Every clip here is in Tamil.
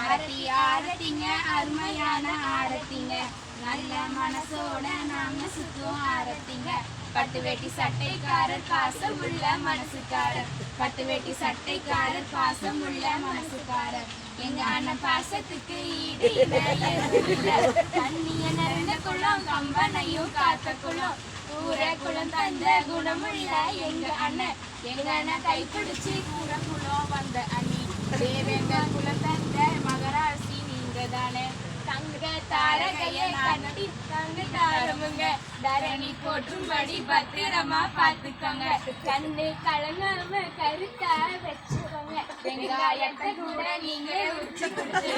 ஆரத்தி ஆரத்திங்க அருமையான ஆரத்திங்க நல்ல மனசோட நாங்க சுத்தம் ஆரத்திங்க பட்டு வேட்டி சட்டைக்காரர் பாசம் உள்ள மனசுக்காரர் பட்டு வேட்டி சட்டைக்காரர் பாசம் உள்ள மனசுக்காரர் எங்க அண்ணன் பாசத்துக்கு ஈடு தண்ணிய நிறைந்த குளம் கம்பனையும் காத்த குளம் ஊர குளம் தந்த குணமுள்ள எங்க அண்ணன். எங்க அண்ணன் கைப்பிடிச்சு கூற குளம் வந்த அண்ணி. தேவேங்க குளம் தந்த மகராசி நீங்க தானே தங்க தாரகைய கட்டி தங்க தாரமுங்க. தரணி போற்றும்படி பத்திரமா பாத்துக்கோங்க கண்ணு கலங்காம கருத்தா வச்சுக்கோங்க. வெங்காயத்தை கூட நீங்க உச்சி நீங்க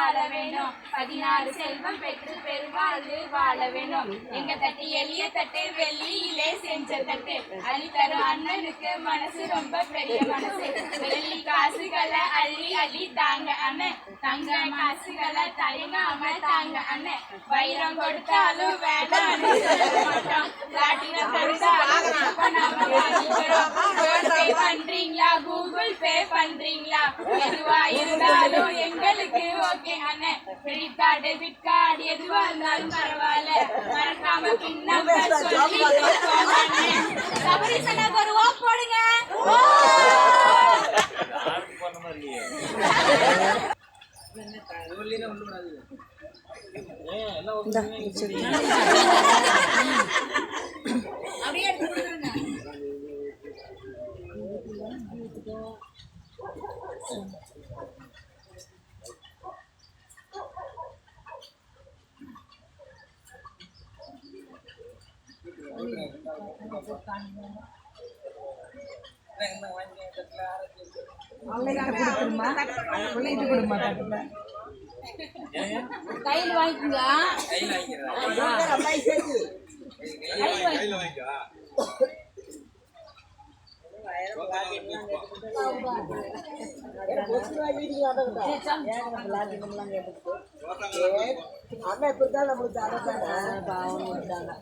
வாழ வேணும். பதினாறு செல்வம் பெற்று பெருவாழ்வு வாழ வேணும். எங்க தட்டு எளிய தட்டு வெள்ளியிலே செஞ்ச தட்டு. அள்ளி தரும் அண்ணனுக்கு மனசு ரொம்ப பெரிய மனசு. வெள்ளி காசுகளை அள்ளி அள்ளி தாங்க அண்ணன் தங்க காசுகளை தயங்காம தாங்க அண்ணன் வைரம் கொடுத்தாலும் வேணாம் பண்றீங்களா எதுவா இருந்தாலும் எங்களுக்கு ஓகே அண்ணன் கிரெடிட் கார்டு டெபிட் கார்டு எதுவா இருந்தாலும் பரவாயில்ல. மறக்காம பின் நம்பர் சொல்லி. சபரிசனுக்கு ஒரு ஓ! போடுங்க! அப்படியே எடுத்து கையில் வாங்கிக்கோங்க. கையில் வாங்கி அண்ணா இப்படி தான்? நம்மளுக்கு தரத்தாங்க பாவம் கொடுத்தாங்க